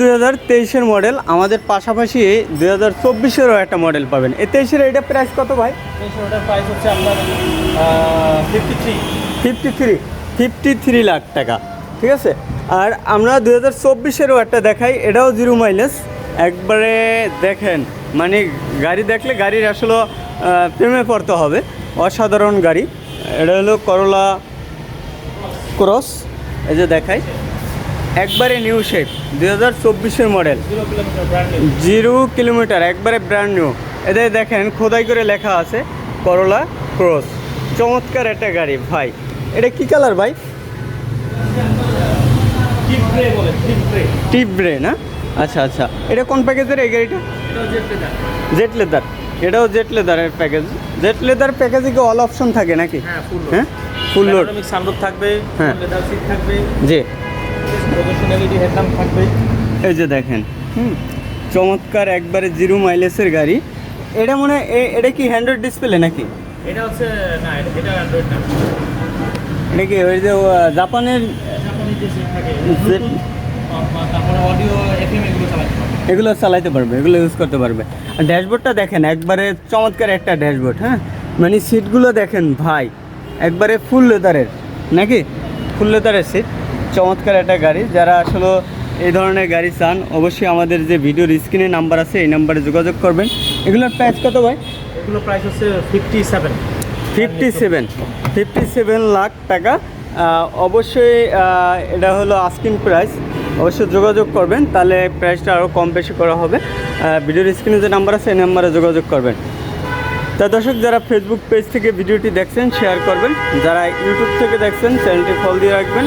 দুই হাজার তেইশের মডেল আমাদের পাশাপাশি দুই হাজার চব্বিশেরও একটা মডেল পাবেন। এই তেইশের এটা প্রাইস কত ভাই? ওটার প্রাইস হচ্ছে আপনার fifty three fifty three fifty three lakh টাকা ঠিক আছে? আর আমরা দু হাজার চব্বিশেরও একটা দেখাই এটাও জিরো মাইলেজ একবারে দেখেন মানে গাড়ি দেখলে গাড়ির আসলে প্রেমে পড়তে হবে অসাধারণ গাড়ি। এটা হলো করলা ক্রস এই যে দেখাই। একবারে নিউ শেপ দু হাজার চব্বিশের মডেল। জিরো কিলোমিটার একবারে ব্র্যান্ড নিউ এদের দেখেন খোদাই করে লেখা আছে করলা ক্রস চমৎকার একটা গাড়ি ভাই। এটা কি কালার ভাই? টিপ্রে বলে টিপ ব্রে না? আচ্ছা আচ্ছা। এটা কোন প্যাকেজের এই গাড়িটা? জেট লেদার এটাও জেট লেদারের প্যাকেজ জেট লেদার প্যাকেজে কি অল অপশন থাকে নাকি? হ্যাঁ ফুল হ্যাঁ? ফুল লোড সানরুফ থাকবে হ্যাঁ। লেদার সিট থাকবে। জি। প্রদর্শন এলইডি এই যে দেখেন হুম চমৎকার একবারে জিরো মাইলেজের গাড়ি। এটা মনে হয় এ- এটা কি হ্যান্ড্রয়েড ডিসপ্লে নাকি? এটা হচ্ছে না এটা- এটা অ্যান্ড্রয়েড না। এটা কি ওই যে জাপানের এগুলো চালাইতে পারবে। এগুলো ইউজ করতে পারবে। আর ড্যাশবোর্ডটা দেখেন একবারে চমৎকার একটা ড্যাশবোর্ড হ্যাঁ? মানে সিটগুলো দেখেন ভাই একবারে ফুল লেদারের নাকি? ফুল লেদারের সিট চমৎকার একটা গাড়ি। যারা আসলে এই ধরনের গাড়ি চান অবশ্যই আমাদের যে ভিডিওর স্ক্রিনে নাম্বার আছে এই নাম্বারে যোগাযোগ করবেন। এগুলোর প্রাইস কত ভাই? এগুলো প্রাইস হচ্ছে fifty seven fifty seven fifty seven lakh টাকা। অবশ্যই এটা হলো আস্কিং প্রাইস অবশ্যই যোগাযোগ করবেন তাহলে প্রাইসটা আরও কম বেশি করা হবে। ভিডিওর স্ক্রিনে যে নাম্বার আছে এই নাম্বারে যোগাযোগ করবেন। তা দর্শক যারা ফেসবুক পেজ থেকে ভিডিওটি দেখছেন শেয়ার করবেন। যারা ইউটিউব থেকে দেখছেন চ্যানেলটি ফল দিয়ে রাখবেন।